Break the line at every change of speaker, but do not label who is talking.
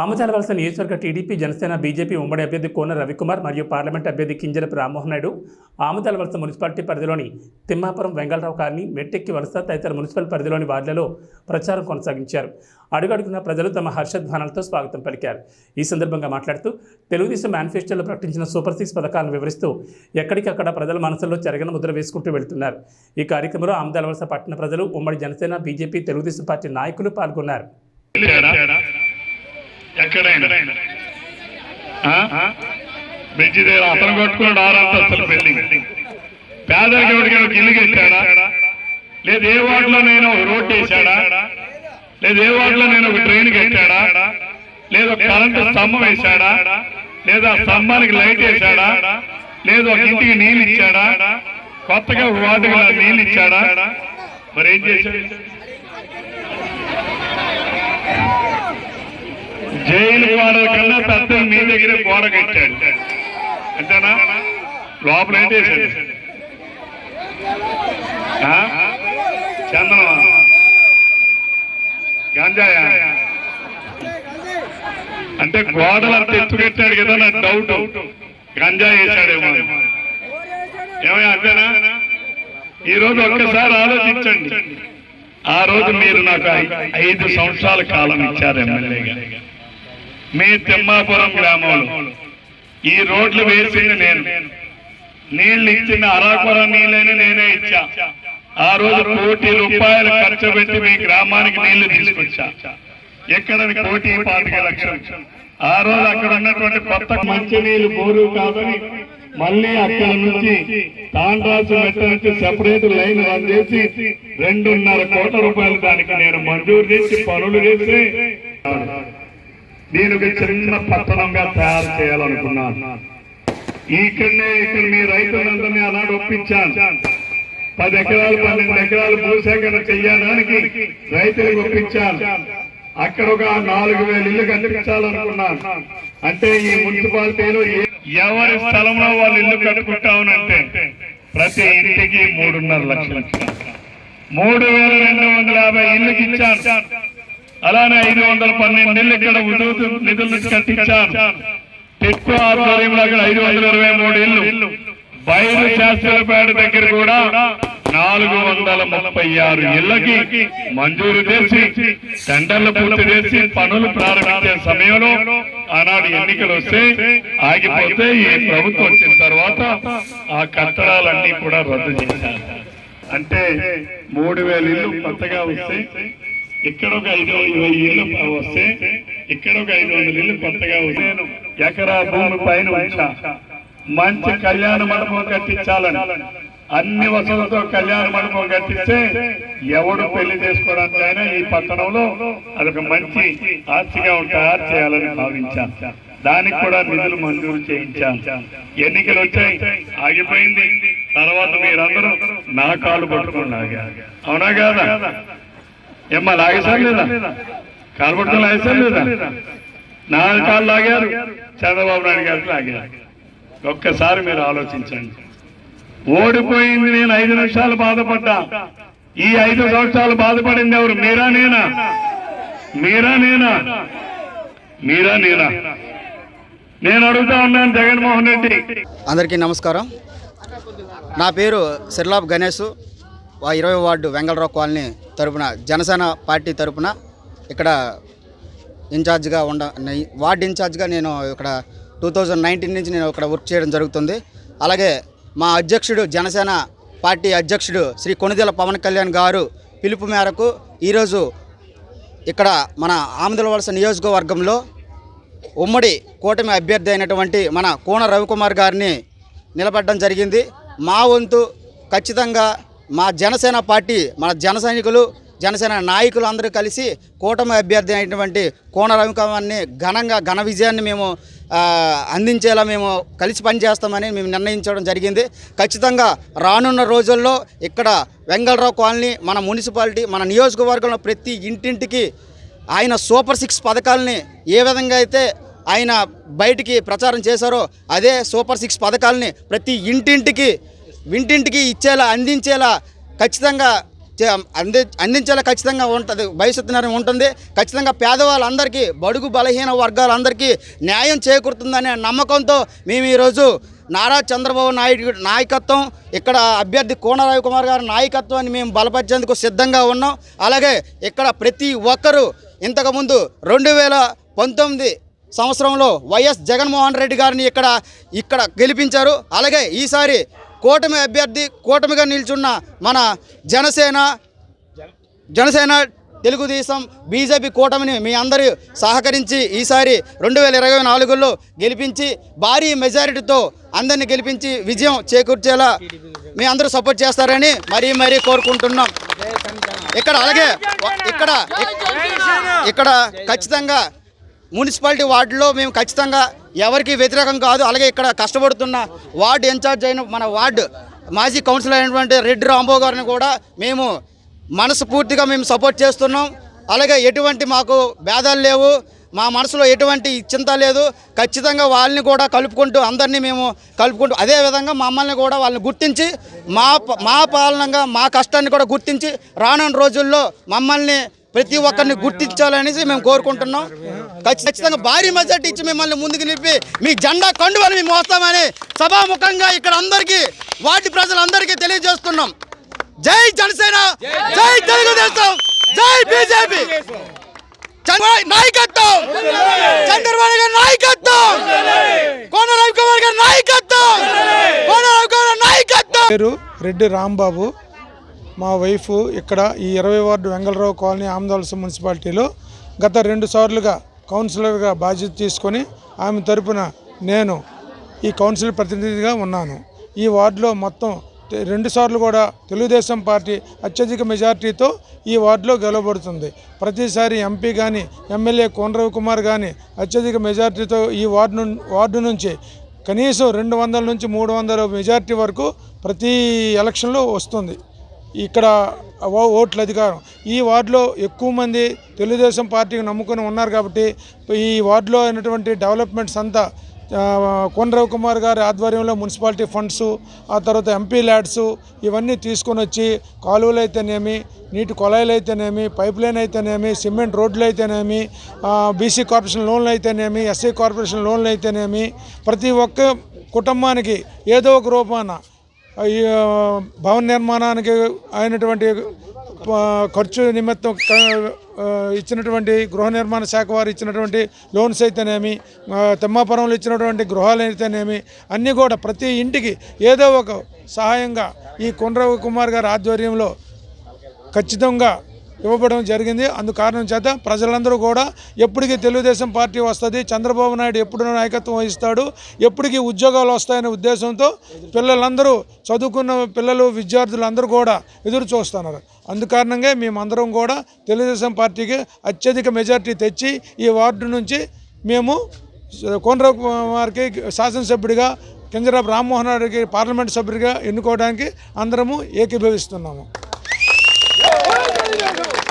ఆమచాలవలస నియోజకవర్గ TDP Janasena BJP ఉమ్మడి అభ్యర్థి కోన రవికుమార్ మరియు పార్లమెంట్ అభ్యర్థి కింజలపు రామ్మోహన్ నాయుడు ఆమచాలవలస మున్సిపాలిటీ పరిధిలోని తిమ్మాపురం వెంగళరావు కాలనీ మెట్టెక్కి వలస తదితర మున్సిపల్ పరిధిలోని వార్డులలో ప్రచారం కొనసాగించారు. అడుగడుగున ప్రజలు తమ హర్షధ్వానాలతో స్వాగతం పలికారు. ఈ సందర్భంగా మాట్లాడుతూ తెలుగుదేశం మేనిఫెస్టోలో ప్రకటించిన సూపర్ సిక్స్ పథకాలను వివరిస్తూ ఎక్కడికక్కడ ప్రజల మనసుల్లో చెరగన ముద్ర వేసుకుంటూ వెళ్తున్నారు. ఈ కార్యక్రమంలో ఆమదాలవలస పట్టణ ప్రజలు ఉమ్మడి జనసేన బీజేపీ తెలుగుదేశం పార్టీ నాయకులు పాల్గొన్నారు.
ఎక్కడైనా. ఆ? దగ్గర అతను కొట్టుకున్నాడు ఆరంతస్తుల బిల్డింగ్. పేదరికడికి ఒక ఇల్లు కట్టాడా? లేదు ఏ వార్డులో నేను ఒక రోడ్డు వేసాడా లేదు ఏ వార్డులో నేను ఒక ట్రైన్ కట్టాడా? లేదు ఒక కరెంటు స్తంభం వేశాడా? లేదా స్తంభానికి లైట్ వేశాడా? లేదు ఒక ఇంటికి నీళ్ళు ఇచ్చాడా? కొత్తగా ఒక వార్డుకి నీళ్ళు ఇచ్చాడా? మరి ఏం చేశాడు? జైలు గోడ కన్నా పెద్ద మీ దగ్గరే గోడ కట్టాడు. అంతేనా? లోపల ఏం చేశాడు? ఆ? చందనమా గంజాయా? అంటే గోడలు అంత ఎత్తు కట్టాడు కదా నాకు డౌట్ గంజా వేశాడేమో ఏమయ్యా అంతేనా? ఈ రోజు ఒక్కసారి ఆలోచించండి. ఆ రోజు మీరు నాకు ఐదు సంవత్సరాల కాలం ఇచ్చారు ఎమ్మెల్యేగా. మీ తిమ్మాపురం గ్రామంలో. ఈ రోడ్లు వేసింది నేను. నీళ్ళు ఇచ్చిన అరాకుర నీళ్ళని నేనే ఇచ్చా. ఆ రోజు కోటి రూపాయలు ఖర్చు పెట్టి మీ గ్రామానికి నీళ్ళు తీసుకొచ్చా. ఎక్కడ కోటి పాతిక లక్షలు. ఆ రోజు అక్కడ ఉన్నటువంటి కొత్త మంచినీళ్ళు బోరు కాదని మళ్ళీ అక్కడ నుంచి తాండ్రాసు మెట్ట నుంచి సెపరేట్ లైన్ రన్ చేసి రెండున్నర కోట్ల రూపాయలు దానికి నేను మంజూరు చేసి పనులు చేసి నేను ఒక చిన్న పట్టణంగా తయారు చేయాలనుకున్నాను. ఇక్కడనే ఇక్కడ మీ రైతులందరినీ ఆనాడు ఒప్పించాను. పది ఎకరాలు పన్నెండు ఎకరాలు భూసేకరణ చెయ్యడానికి రైతులకు ఒప్పించాను. అక్కడ ఒక నాలుగు వేల ఇల్లు కట్టించాలనుకున్నాను. అంటే ఈ మున్సిపాలిటీలో ఎవరి స్థలంలో వాళ్ళు ఇల్లు కట్టుకుంటామనంటే ప్రతి ఇంటికి మూడున్నర లక్షలు. మూడు వేల రెండు వందల యాభై ఇల్లుకి ఇచ్చాను. అలానే ఐదు వందల పన్నెండు ఇళ్ళు ఇక్కడ ఉద్యోగ నిధుల నుంచి కట్టించాను టెక్కు ఆధ్వర్యంలో అక్కడ ఐదు వందల ఇరవై మూడు ఇళ్ళు. బయలు శాస్త్రపేట దగ్గర కూడా నాలుగు వందల ముప్పై ఆరు ఇళ్ళకి మంజూరు చేసి టెండర్లు పూర్తి చేసి పనులు ప్రారంభించే సమయంలో ఆనాడు ఎన్నికలు వస్తే ఆగిపోతే ఈ ప్రభుత్వం వచ్చిన తర్వాత ఆ కట్టడాలన్నీ కూడా రద్దు చేశారు. అంటే మూడు వేల ఇల్లు కొత్తగా వస్తే ఇక్కడ ఒక ఐదు ఇరవై ఇల్లు వస్తే ఇక్కడ ఒక ఐదు వందల ఇల్లు కొత్తగా నేను ఎకరా భూమి పైన ఉంచా మంచి కళ్యాణ మండపం కట్టించాలని అన్ని వసతులతో కళ్యాణ మండపం కట్టిస్తే ఎవడు పెళ్ళి చేసుకోవడానికైనా ఈ పట్టణంలో అదొక మంచి ఆస్తిగా తయారు చేయాలని భావించాను దానికి కూడా నిధులు మంజూరు చేయించాను ఎన్నికలు వచ్చాయి ఆగిపోయింది. తర్వాత మీరందరూ నా కాలు పట్టుకున్నా అవునా కాదా? ఏమ్మా లాగేశారు లేదా? కాలు పట్టుకుని లాగేశారు లేదా? నా కాలు లాగారు. చంద్రబాబు నాయుడు గారు లాగారు. ఒక్కసారి మీరు ఆలోచించండి. ఓడిపోయింది నేను ఐదు నిమిషాలు బాధపడ్డా. ఈ ఐదు సంవత్సరాలు బాధపడింది ఎవరు? మీరా నేనా? మీరా నేనా? మీరా నేనా? నేను అడుగుతా ఉన్నాను జగన్మోహన్ రెడ్డి.
అందరికీ నమస్కారం. నా పేరు సిర్లాబ్ గణేష్. ఇరవై వార్డు వెంగళరావు కాలనీ తరపున జనసేన పార్టీ తరపున ఇక్కడ ఇన్ఛార్జ్గా ఉండ వార్డ్ వార్డు ఇన్ఛార్జ్గా నేను ఇక్కడ టూ థౌజండ్ నైన్టీన్ నుంచి నేను ఇక్కడ వర్క్ చేయడం జరుగుతుంది. అలాగే మా అధ్యక్షుడు జనసేన పార్టీ అధ్యక్షుడు శ్రీ కొణిదెల పవన్ కళ్యాణ్ గారు పిలుపు మేరకు ఈరోజు ఇక్కడ మన ఆమదల వలస నియోజకవర్గంలో ఉమ్మడి కూటమి అభ్యర్థి అయినటువంటి మన కోన రవికుమార్ గారిని నిలబెట్టడం జరిగింది. మా వంతు ఖచ్చితంగా మా జనసేన పార్టీ మన జన సైనికులు జనసేన నాయకులు అందరూ కలిసి కూటమి అభ్యర్థి అయినటువంటి కోన రవికమాన్ని ఘనంగా ఘన విజయాన్ని మేము అందించేలా మేము కలిసి పనిచేస్తామని మేము నిర్ణయించడం జరిగింది. ఖచ్చితంగా రానున్న రోజుల్లో ఇక్కడ వెంగళరావు కాలనీ మన మున్సిపాలిటీ మన నియోజకవర్గంలో ప్రతి ఇంటింటికి ఆయన సూపర్ సిక్స్ పథకాలని ఏ విధంగా అయితే ఆయన బయటికి ప్రచారం చేశారో అదే సూపర్ సిక్స్ పథకాలని ప్రతి ఇంటింటికి వింటింటికి ఇచ్చేలా అందించేలా ఖచ్చితంగా చే- అంది అందించేలా ఖచ్చితంగా ఉంటుంది. భవిష్యత్తు నిర్ణయం ఉంటుంది. ఖచ్చితంగా పేదవాళ్ళందరికీ బడుగు బలహీన వర్గాలందరికీ న్యాయం చేకూరుతుందనే నమ్మకంతో మేము ఈరోజు నారా చంద్రబాబు నాయుడు నాయకత్వం ఇక్కడ అభ్యర్థి కోన రవికుమార్ గారి నాయకత్వాన్ని మేము బలపరిచేందుకు సిద్ధంగా ఉన్నాం. అలాగే ఇక్కడ ప్రతి ఒక్కరూ ఇంతకుముందు రెండు వేల పంతొమ్మిది సంవత్సరంలో వైఎస్ జగన్మోహన్ రెడ్డి గారిని ఇక్కడ ఇక్కడ గెలిపించారు. అలాగే ఈసారి కూటమి అభ్యర్థి కూటమిగా నిల్చున్న మన జనసేన జనసేన తెలుగుదేశం బీజేపీ కూటమిని మీ అందరూ సహకరించి ఈసారి రెండు వేల ఇరవై నాలుగులో గెలిపించి భారీ మెజారిటీతో అందరిని గెలిపించి విజయం చేకూర్చేలా మీ అందరూ సపోర్ట్ చేస్తారని మరీ మరీ కోరుకుంటున్నాం. ఇక్కడ అలాగే ఇక్కడ ఇక్కడ ఖచ్చితంగా మున్సిపాలిటీ వార్డులో మేము ఖచ్చితంగా ఎవరికి వ్యతిరేకం కాదు అలాగే ఇక్కడ కష్టపడుతున్న వార్డు ఇన్ఛార్జ్ అయిన మన వార్డు మాజీ కౌన్సిలర్ అయినటువంటి రెడ్డి రాంబో గారిని కూడా మేము మనస్ఫూర్తిగా మేము సపోర్ట్ చేస్తున్నాం. అలాగే ఎటువంటి మాకు భేదాలు లేవు. మా మనసులో ఎటువంటి చింత లేదు. ఖచ్చితంగా వాళ్ళని కూడా కలుపుకుంటూ అందరినీ మేము కలుపుకుంటూ అదే విధంగా మమ్మల్ని కూడా వాళ్ళని గుర్తించి మా మా పాలనంగా మా కష్టాన్ని కూడా గుర్తించి రానున్న రోజుల్లో మమ్మల్ని ప్రతి ఒక్కరిని గుర్తించాలనేసి మేము కోరుకుంటున్నాం. ఖచ్చి- ఖచ్చితంగా భారీ మెజార్టీ ఇచ్చి మిమ్మల్ని ముందుకు నిలిపి మీ జెండా కండువని మేము మోస్తామని సభాముఖంగా ఇక్కడ అందరికీ వార్డు ప్రజలందరికీ తెలియజేస్తున్నాం. జై జనసేన జై తెలుగుదేశం జై బీజేపీ. నాయకత్వం చంద్రబాబు గారి నాయకత్వం కోన రవికుమార్ గారి నాయకత్వం కోన రవికుమార్ నాయకత్వం.
పేరు రెడ్డి రాంబాబు. మా వైఫ్ ఇక్కడ ఈ ఇరవై వార్డు వెంగళరావు కాలనీ ఆమదాలస మున్సిపాలిటీలో గత రెండు సార్లుగా కౌన్సిలర్గా బాధ్యత తీసుకొని ఆమె తరపున నేను ఈ కౌన్సిల్ ప్రతినిధిగా ఉన్నాను. ఈ వార్డులో మొత్తం రెండుసార్లు రెండు సార్లు కూడా తెలుగుదేశం పార్టీ అత్యధిక మెజార్టీతో ఈ వార్డులో గెలవబడుతుంది. ప్రతిసారి ఎంపీ కానీ ఎమ్మెల్యే కోనరవి కుమార్ కానీ అత్యధిక మెజార్టీతో ఈ వార్డు వార్డు నుంచి కనీసం రెండు వందల నుంచి మూడు వందల మెజార్టీ వరకు ప్రతి ఎలక్షన్లో వస్తుంది. ఇక్కడ ఓ- ఓట్ల అధికారం. ఈ వార్డులో ఎక్కువ మంది తెలుగుదేశం పార్టీకి నమ్ముకొని ఉన్నారు కాబట్టి ఈ వార్డులో అయినటువంటి డెవలప్మెంట్స్ అంతా ఆ, కుమార్ గారి ఆధ్వర్యంలో మున్సిపాలిటీ ఫండ్స్ ఆ తర్వాత ఎంపీ ల్యాడ్స్ ఇవన్నీ తీసుకొని వచ్చి కాలువలు అయితేనేమి నీటి కొలాయిలు అయితేనేమి పైప్ లైన్ అయితేనేమి సిమెంట్ రోడ్లు అయితేనేమి బీసీ కార్పొరేషన్ లోన్లు అయితేనేమి ఎస్సీ కార్పొరేషన్ లోన్లు అయితేనేమి ప్రతి ఒక్క కుటుంబానికి ఏదో ఒక రూపాన భవన నిర్మాణానికి అయినటువంటి ఖర్చు నిమిత్తం ఇచ్చినటువంటి గృహ నిర్మాణ శాఖ వారు ఇచ్చినటువంటి లోన్స్ అయితేనేమి తిమ్మాపురంలో ఇచ్చినటువంటి గృహాలు అయితేనేమి అన్నీ కూడా ప్రతి ఇంటికి ఏదో ఒక సహాయంగా ఈ కుండ్రవ కుమార్ గారి ఆధ్వర్యంలో ఖచ్చితంగా ఇవ్వబడడం జరిగింది. అందు కారణం చేత ప్రజలందరూ కూడా ఎప్పటికీ తెలుగుదేశం పార్టీ వస్తుంది. చంద్రబాబు నాయుడు ఎప్పుడు నాయకత్వం వహిస్తాడు. ఎప్పటికీ ఉద్యోగాలు వస్తాయనే ఉద్దేశంతో పిల్లలందరూ చదువుకున్న పిల్లలు విద్యార్థులు అందరూ కూడా ఎదురు చూస్తున్నారు. అందుకారణంగా మేమందరం కూడా తెలుగుదేశం పార్టీకి అత్యధిక మెజార్టీ తెచ్చి ఈ వార్డు నుంచి మేము కోనరావు కుమార్కి శాసనసభ్యుడిగా కింజరాపు రామ్మోహన్ రెడ్డికి పార్లమెంట్ సభ్యుడిగా ఎన్నుకోవడానికి అందరము ఏకీభవిస్తున్నాము. Hallelujah.